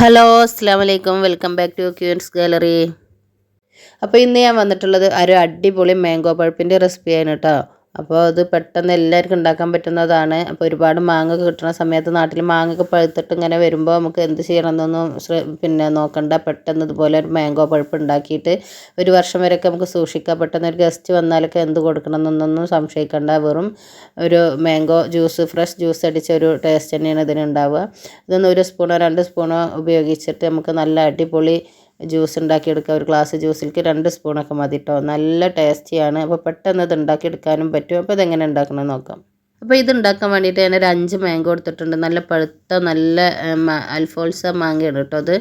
Hello അസ്സാം വലൈക്കും welcome back to Queens Gallery. അപ്പോൾ ഇന്ന് ഞാൻ വന്നിട്ടുള്ളത് ഒരു അടിപൊളി മാംഗോ പഴുപ്പിന്റെ റെസിപ്പിയാണ് കേട്ടോ. അപ്പോൾ അത് പെട്ടെന്ന് എല്ലാവർക്കും ഉണ്ടാക്കാൻ പറ്റുന്നതാണ്. അപ്പോൾ ഒരുപാട് മാങ്ങ കിട്ടുന്ന സമയത്ത് നാട്ടിൽ മാങ്ങ ഒക്കെ പഴുത്തിട്ട് ഇങ്ങനെ വരുമ്പോൾ നമുക്ക് എന്ത് ചെയ്യണമെന്നൊന്നും പിന്നെ നോക്കണ്ട. പെട്ടെന്ന് ഇതുപോലെ ഒരു മാംഗോ പഴുപ്പ് ഉണ്ടാക്കിയിട്ട് ഒരു വർഷം വരെയൊക്കെ നമുക്ക് സൂക്ഷിക്കാം. പെട്ടെന്ന് ഒരു ഗസ്റ്റ് വന്നാലൊക്കെ എന്ത് കൊടുക്കണമെന്നൊന്നും സംശയിക്കണ്ട. വെറും ഒരു മാംഗോ ജ്യൂസ് ഫ്രഷ് ജ്യൂസ് അടിച്ച ഒരു ടേസ്റ്റ് തന്നെയാണ് ഇതിനുണ്ടാവുക ഇതൊന്ന് ഒരു സ്പൂണോ രണ്ട് സ്പൂണോ ഉപയോഗിച്ചിട്ട് നമുക്ക് നല്ല അടിപൊളി ജ്യൂസ് ഉണ്ടാക്കിയെടുക്കുക. ഒരു ഗ്ലാസ് ജ്യൂസിലേക്ക് രണ്ട് സ്പൂണൊക്കെ മതി കേട്ടോ നല്ല ടേസ്റ്റിയാണ്. അപ്പോൾ പെട്ടെന്ന് ഇത് ഉണ്ടാക്കിയെടുക്കാനും പറ്റും. അപ്പോൾ ഇതെങ്ങനെ ഉണ്ടാക്കണം നോക്കാം. അപ്പോൾ ഇത് ഉണ്ടാക്കാൻ വേണ്ടിയിട്ട് ഞാൻ ഒരു അഞ്ച് മാങ്ങ എടുത്തിട്ടുണ്ട്. നല്ല പഴുത്ത നല്ല അൽഫോൾസ മാങ്ങയാണ് കേട്ടോ അത്.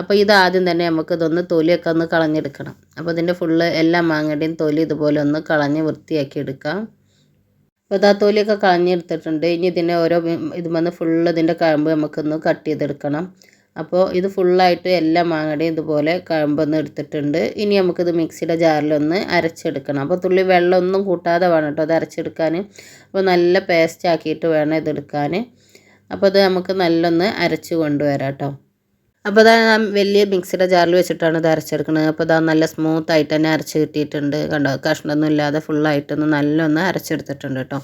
അപ്പോൾ ഇത് ആദ്യം തന്നെ നമുക്ക് ഇതൊന്ന് തൊലിയൊക്കെ ഒന്ന് കളഞ്ഞെടുക്കണം. അപ്പോൾ ഇതിന്റെ ഫുള്ള് എല്ലാ മാങ്ങയുടെയും തൊലി ഇതുപോലെ ഒന്ന് കളഞ്ഞ് വൃത്തിയാക്കി എടുക്കാം. അപ്പോൾ ഇതാ തൊലിയൊക്കെ കളഞ്ഞെടുത്തിട്ടുണ്ട്. ഇനി ഇതിനെ ഓരോ ഇത് ഇതുമെന്ന് ഫുള്ള് ഇതിന്റെ കഴമ്പ് നമുക്കൊന്ന് കട്ട് ചെയ്തെടുക്കണം. അപ്പോൾ ഇത് ഫുള്ളായിട്ട് എല്ലാ മാങ്ങയുടെയും ഇതുപോലെ കഴമ്പൊന്ന് എടുത്തിട്ടുണ്ട്. ഇനി നമുക്കിത് മിക്സിയുടെ ജാറിലൊന്ന് അരച്ചെടുക്കണം. അപ്പോൾ തുള്ളി വെള്ളമൊന്നും കൂട്ടാതെ വേണം കേട്ടോ അത് അരച്ചെടുക്കാൻ അപ്പോൾ നല്ല പേസ്റ്റ് ആക്കിയിട്ട് വേണം ഇതെടുക്കാൻ അപ്പോൾ ഇത് നമുക്ക് നല്ലൊന്ന് അരച്ച് കൊണ്ടുവരാം കേട്ടോ. അപ്പോൾ ഞാൻ വലിയ മിക്സിയുടെ ജാറിൽ വെച്ചിട്ടാണ് ഇത് അരച്ചെടുക്കുന്നത്. അപ്പോൾ ഇതാ നല്ല സ്മൂത്ത് ആയിട്ട് തന്നെ അരച്ച് കിട്ടിയിട്ടുണ്ട്. കണ്ടോ? കഷ്ണമൊന്നും ഇല്ലാതെ ഫുള്ളായിട്ടൊന്ന് നല്ലൊന്ന് അരച്ചെടുത്തിട്ടുണ്ട് കേട്ടോ.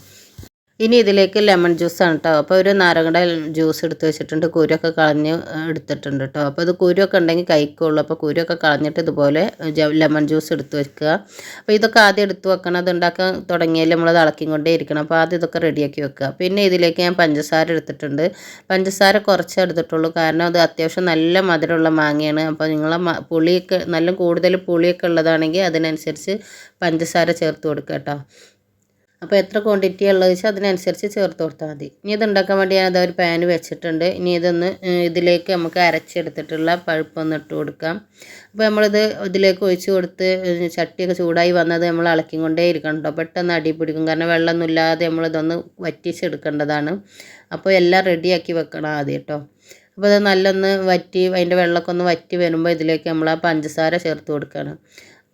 ഇനി ഇതിലേക്ക് ലെമൺ ജ്യൂസാണ് കേട്ടോ അപ്പോൾ ഒരു നാരങ്ങയുടെ ജ്യൂസ് എടുത്ത് വെച്ചിട്ടുണ്ട്. കുരുവൊക്കെ കളഞ്ഞ് എടുത്തിട്ടുണ്ട് കേട്ടോ അപ്പോൾ ഇത് കുരുവൊക്കെ ഉണ്ടെങ്കിൽ കഴിക്കുള്ളൂ. അപ്പോൾ കുരുവൊക്കെ കളഞ്ഞിട്ട് ഇതുപോലെ ലെമൺ ജ്യൂസ് എടുത്ത് വെക്കുക. അപ്പോൾ ഇതൊക്കെ ആദ്യം എടുത്ത് വെക്കണം. അത് ഉണ്ടാക്കാൻ തുടങ്ങിയാൽ നമ്മൾ നമ്മളത് ഇളക്കിക്കൊണ്ടേ ഇരിക്കണം. അപ്പോൾ ആദ്യം ഇതൊക്കെ റെഡിയാക്കി വെക്കുക. പിന്നെ ഇതിലേക്ക് ഞാൻ പഞ്ചസാര എടുത്തിട്ടുണ്ട്. പഞ്ചസാര കുറച്ച് എടുത്തിട്ടുള്ളൂ. കാരണം അത് അത്യാവശ്യം നല്ല മധുരമുള്ള മാങ്ങയാണ്. അപ്പോൾ നിങ്ങൾ പുളിയൊക്കെ നല്ല കൂടുതൽ പുളിയൊക്കെ ഉള്ളതാണെങ്കിൽ അതിനനുസരിച്ച് പഞ്ചസാര ചേർത്ത് കൊടുക്കുക കേട്ടോ അപ്പോൾ എത്ര ക്വാണ്ടിറ്റി ഉള്ളത് വെച്ചാൽ അതിനനുസരിച്ച് ചേർത്ത് കൊടുത്താൽ മതി. ഇനി ഇതുണ്ടാക്കാൻ വേണ്ടി ഞാൻ അതൊരു പാൻ വെച്ചിട്ടുണ്ട്. ഇനി ഇതൊന്ന് ഇതിലേക്ക് നമുക്ക് അരച്ചെടുത്തിട്ടുള്ള പഴുപ്പൊന്ന് ഇട്ട് കൊടുക്കാം. അപ്പോൾ നമ്മളിത് ഇതിലേക്ക് ഒഴിച്ച് കൊടുത്ത് ചട്ടിയൊക്കെ ചൂടായി വന്നത് നമ്മൾ ഇളക്കിക്കൊണ്ടേ ഇരിക്കണം കേട്ടോ പെട്ടെന്ന് അടി പിടിക്കും. കാരണം വെള്ളമൊന്നും ഇല്ലാതെ നമ്മളിതൊന്ന് വറ്റിച്ചെടുക്കേണ്ടതാണ്. അപ്പോൾ എല്ലാം റെഡിയാക്കി വെക്കണം ആദ്യം കേട്ടോ അപ്പോൾ അത് നല്ലൊന്ന് വറ്റി അതിന്റെ വെള്ളമൊക്കെ ഒന്ന് വറ്റി വരുമ്പോൾ ഇതിലേക്ക് നമ്മൾ ആ പഞ്ചസാര ചേർത്ത് കൊടുക്കണം.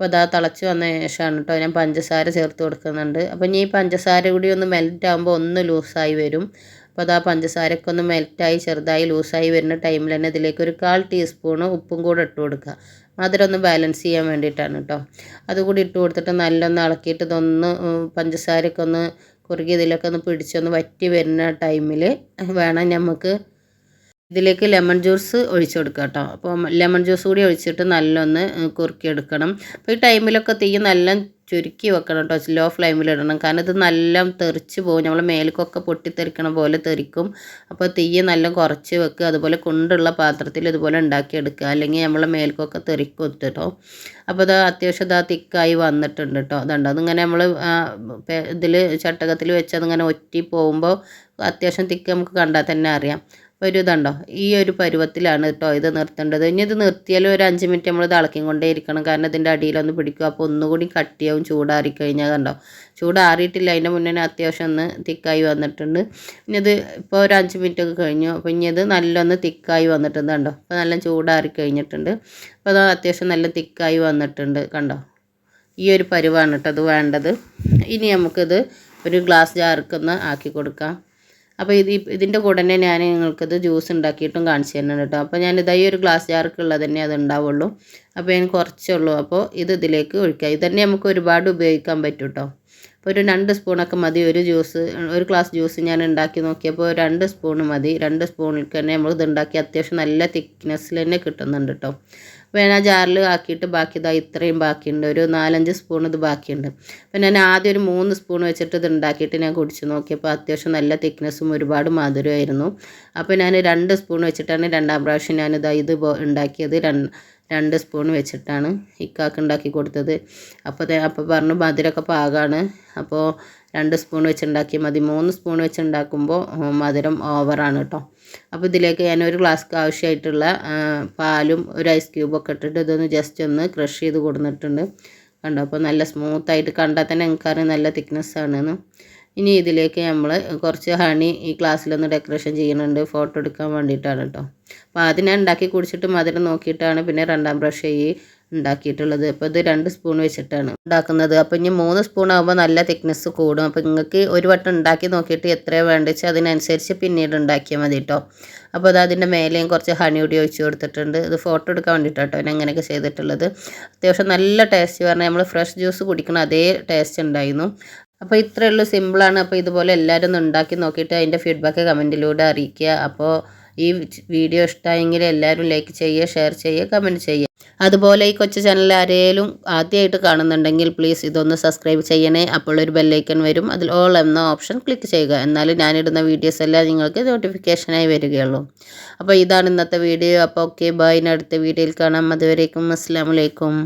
അപ്പോൾ അതാ തിളച്ച് വന്ന ശേഷമാണ് കേട്ടോ ഞാൻ പഞ്ചസാര ചേർത്ത് കൊടുക്കുന്നുണ്ട്. അപ്പോൾ ഇനി ഈ പഞ്ചസാര കൂടി ഒന്ന് മെൽറ്റ് ആകുമ്പോൾ ഒന്ന് ലൂസായി വരും. അപ്പോൾ അതാ പഞ്ചസാരയൊക്കെ ഒന്ന് മെൽറ്റായി ചെറുതായി ലൂസായി വരുന്ന ടൈമിൽ തന്നെ ഇതിലേക്ക് ഒരു കാൽ ടീസ്പൂണ് ഉപ്പും കൂടെ ഇട്ട് കൊടുക്കുക. മധുരം ഒന്ന് ബാലൻസ് ചെയ്യാൻ വേണ്ടിയിട്ടാണ് കേട്ടോ അതുകൂടി ഇട്ട് കൊടുത്തിട്ട് നല്ലൊന്ന് ഇളക്കിയിട്ട് ഇതൊന്ന് പഞ്ചസാരയൊക്കെ ഒന്ന് കുറുകി ഇതിലൊക്കെ ഒന്ന് പിടിച്ചൊന്ന് വറ്റി വരുന്ന ടൈമിൽ വേണം നമുക്ക് ഇതിലേക്ക് ലെമൺ ജ്യൂസ് ഒഴിച്ച് കൊടുക്കുക കേട്ടോ. അപ്പോൾ ലെമൺ ജ്യൂസ് കൂടി ഒഴിച്ചിട്ട് നല്ലൊന്ന് കുറുക്കിയെടുക്കണം. അപ്പോൾ ഈ ടൈമിലൊക്കെ തീ നല്ല ചുരുക്കി വെക്കണം കേട്ടോ. ലോ ഫ്ലെയിമിലിടണം കാരണം ഇത് നല്ല തെറിച്ച് പോകും. നമ്മൾ മേലേക്കൊക്കെ പൊട്ടിത്തെറിക്കണ പോലെ തെറിക്കും. അപ്പോൾ തീ നല്ല കുറച്ച് വെക്കുക. അതുപോലെ കൊണ്ടുള്ള പാത്രത്തിൽ ഇതുപോലെ ഉണ്ടാക്കിയെടുക്കുക. അല്ലെങ്കിൽ നമ്മളെ മേൽക്കൊക്കെ തെറിക്കും കേട്ടോ. അപ്പോൾ ഇത് അത്യാവശ്യം ഇതാ തിക്കായി വന്നിട്ടുണ്ട് കേട്ടോ. അതുണ്ട് അതിങ്ങനെ നമ്മൾ ഇതിൽ ചട്ടകത്തിൽ വെച്ച് അതിങ്ങനെ ഒറ്റി പോകുമ്പോൾ അത്യാവശ്യം തിക്ക് നമുക്ക് കണ്ടാൽ തന്നെ അറിയാം. ഒരു ഇതുണ്ടോ ഈ ഒരു പരുവത്തിലാണ് കേട്ടോ ഇത് നിർത്തേണ്ടത്. ഇനി ഇത് നിർത്തിയാലും ഒരു അഞ്ച് മിനിറ്റ് നമ്മൾ തിളക്കി കൊണ്ടേ ഇരിക്കണം. കാരണം ഇതിന്റെ അടിയിലൊന്ന് പിടിക്കും. അപ്പോൾ ഒന്നുകൂടി കട്ടിയാവും ചൂടാറി കഴിഞ്ഞാൽ കണ്ടോ? ചൂടാറിയിട്ടില്ല. അതിന്റെ മുന്നേ അത്യാവശ്യം ഒന്ന് തിക്കായി വന്നിട്ടുണ്ട്. ഇനി ഇത് ഇപ്പോൾ ഒരു അഞ്ച് മിനിറ്റ് ഒക്കെ കഴിഞ്ഞു. അപ്പോൾ ഇനി ഇത് നല്ലൊന്ന് തിക്കായി വന്നിട്ടുണ്ട് കണ്ടോ? അപ്പോൾ നല്ല ചൂടാറി കഴിഞ്ഞിട്ടുണ്ട് അപ്പോൾ അത് അത്യാവശ്യം നല്ല തിക്കായി വന്നിട്ടുണ്ട് കണ്ടോ? ഈ ഒരു പരുവാണ് കേട്ടോ അത് വേണ്ടത്. ഇനി നമുക്കിത് ഒരു ഗ്ലാസ് ജാർക്കൊന്ന് ആക്കി കൊടുക്കാം. അപ്പോൾ ഇത് ഇതിന്റെ കൂടെ തന്നെ ഞാൻ നിങ്ങൾക്കിത് ജ്യൂസ് ഉണ്ടാക്കിയിട്ടും കാണിച്ചു തരണം കേട്ടോ. അപ്പോൾ ഞാൻ ഇതായി ഒരു ഗ്ലാസ് ജാർക്കുള്ളത് തന്നെ അത് ഉണ്ടാവുള്ളൂ. അപ്പോൾ ഞാൻ കുറച്ചേ ഉള്ളൂ. അപ്പോൾ ഇത് ഇതിലേക്ക് ഒഴിക്കുക ഇത് തന്നെ നമുക്ക് ഒരുപാട് ഉപയോഗിക്കാൻ പറ്റും കേട്ടോ. ഒരു രണ്ട് സ്പൂണൊക്കെ മതി ഒരു ജ്യൂസ് ഒരു ഗ്ലാസ് ജ്യൂസ് ഞാൻ ഉണ്ടാക്കി നോക്കിയപ്പോൾ രണ്ട് സ്പൂൺ മതി. രണ്ട് സ്പൂണിൽ തന്നെ നമ്മൾ ഇത് ഉണ്ടാക്കി അത്യാവശ്യം നല്ല തിക്നെസ്സിൽ തന്നെ കിട്ടുന്നുണ്ട് കേട്ടോ അപ്പോൾ ഞാൻ ആ ജാറിൽ ആക്കിയിട്ട് ബാക്കി ഇതാ ഇത്രയും ബാക്കിയുണ്ട്. ഒരു നാലഞ്ച് സ്പൂൺ ഇത് ബാക്കിയുണ്ട്. പിന്നെ ഞാൻ ആദ്യം ഒരു മൂന്ന് സ്പൂൺ വെച്ചിട്ട് ഇത് ഉണ്ടാക്കിയിട്ട് ഞാൻ കുടിച്ച് നോക്കിയപ്പോൾ അത്യാവശ്യം നല്ല തിക്നെസ്സും ഒരുപാട് മധുരമായിരുന്നു അപ്പോൾ ഞാൻ രണ്ട് സ്പൂൺ വെച്ചിട്ടാണ് രണ്ടാം പ്രാവശ്യം ഞാനിതാ ഇത് ഉണ്ടാക്കിയത്. രണ്ട് രണ്ട് സ്പൂൺ വെച്ചിട്ടാണ് ഇക്കാക്ക് ഉണ്ടാക്കി കൊടുത്തത്. അപ്പോൾ അപ്പോൾ പറഞ്ഞു മധുരമൊക്കെ പാകമാണ് അപ്പോൾ രണ്ട് സ്പൂൺ വെച്ചുണ്ടാക്കിയാൽ മതി. മൂന്ന് സ്പൂൺ വെച്ചുണ്ടാക്കുമ്പോൾ മധുരം ഓവറാണ് കേട്ടോ അപ്പോൾ ഇതിലേക്ക് ഞാൻ ഒരു ഗ്ലാസ്ക്ക് ആവശ്യമായിട്ടുള്ള പാലും ഒരു ഐസ് ക്യൂബൊക്കെ ഇട്ടിട്ട് ഇതൊന്ന് ജസ്റ്റ് ഒന്ന് ക്രഷ് ചെയ്ത് കൊടുത്തിട്ടുണ്ട് കണ്ടോ? അപ്പോൾ നല്ല സ്മൂത്തായിട്ട് കണ്ടാൽ തന്നെ എനിക്കറിയാം നല്ല തിക്നെസ് ആണെന്ന്. ഇനി ഇതിലേക്ക് നമ്മൾ കുറച്ച് ഹണി ഈ ഗ്ലാസ്സിലൊന്ന് ഡെക്കറേഷൻ ചെയ്യുന്നുണ്ട്. ഫോട്ടോ എടുക്കാൻ വേണ്ടിയിട്ടാണ് കേട്ടോ അപ്പോൾ ആദ്യം ഞാൻ ഉണ്ടാക്കി കുടിച്ചിട്ട് മധുരം നോക്കിയിട്ടാണ് പിന്നെ രണ്ടാം ബ്രഷ് ഈ ഉണ്ടാക്കിയിട്ടുള്ളത്. അപ്പോൾ ഇത് രണ്ട് സ്പൂൺ വെച്ചിട്ടാണ് ഉണ്ടാക്കുന്നത്. അപ്പോൾ ഇനി മൂന്ന് സ്പൂൺ ആകുമ്പോൾ നല്ല തിക്നെസ് കൂടും. അപ്പോൾ നിങ്ങൾക്ക് ഒരു വട്ടം ഉണ്ടാക്കി നോക്കിയിട്ട് എത്രയാണ് വേണ്ടത് അതിനനുസരിച്ച് പിന്നീട് ഉണ്ടാക്കിയാൽ മതി കേട്ടോ അപ്പോൾ അത് അതിന്റെ മേലെയും കുറച്ച് ഹണി കൂടി ഒഴിച്ച് കൊടുത്തിട്ടുണ്ട്. ഇത് ഫോട്ടോ എടുക്കാൻ വേണ്ടിയിട്ടാണ് കേട്ടോ അങ്ങനെയൊക്കെ ചെയ്തിട്ടുള്ളത്. അത്യാവശ്യം നല്ല ടേസ്റ്റ് പറഞ്ഞാൽ നമ്മൾ ഫ്രഷ് ജ്യൂസ് കുടിക്കണം അതേ ടേസ്റ്റ് ഉണ്ടായിരുന്നു. അപ്പോൾ ഇത്രയേ ഉള്ളൂ സിമ്പിളാണ്. അപ്പോൾ ഇതുപോലെ എല്ലാവരും ഒന്ന് ഉണ്ടാക്കി നോക്കിയിട്ട് അതിന്റെ ഫീഡ്ബാക്ക് കമന്റിലൂടെ അറിയിക്കുക. അപ്പോൾ ഈ വീഡിയോ ഇഷ്ടമായെങ്കിൽ എല്ലാവരും ലൈക്ക് ചെയ്യുക ഷെയർ ചെയ്യുക കമന്റ് ചെയ്യുക. അതുപോലെ ഈ കൊച്ചു ചാനൽ ആരെങ്കിലും ആദ്യമായിട്ട് കാണുന്നുണ്ടെങ്കിൽ പ്ലീസ് ഇതൊന്ന് സബ്സ്ക്രൈബ് ചെയ്യണേ. അപ്പോൾ ഒരു ബെല്ലൈക്കൺ വരും. അതിൽ ഓൾ എന്ന ഓപ്ഷൻ ക്ലിക്ക് ചെയ്യുക. എന്നാലും ഞാനിടുന്ന വീഡിയോസ് എല്ലാം നിങ്ങൾക്ക് നോട്ടിഫിക്കേഷനായി വരികയുള്ളൂ. അപ്പോൾ ഇതാണ് ഇന്നത്തെ വീഡിയോ അപ്പോൾ ഓക്കെ ബൈ അടുത്ത വീഡിയോയിൽ കാണാം. അതുവരേക്കും അസ്സാം വലൈക്കും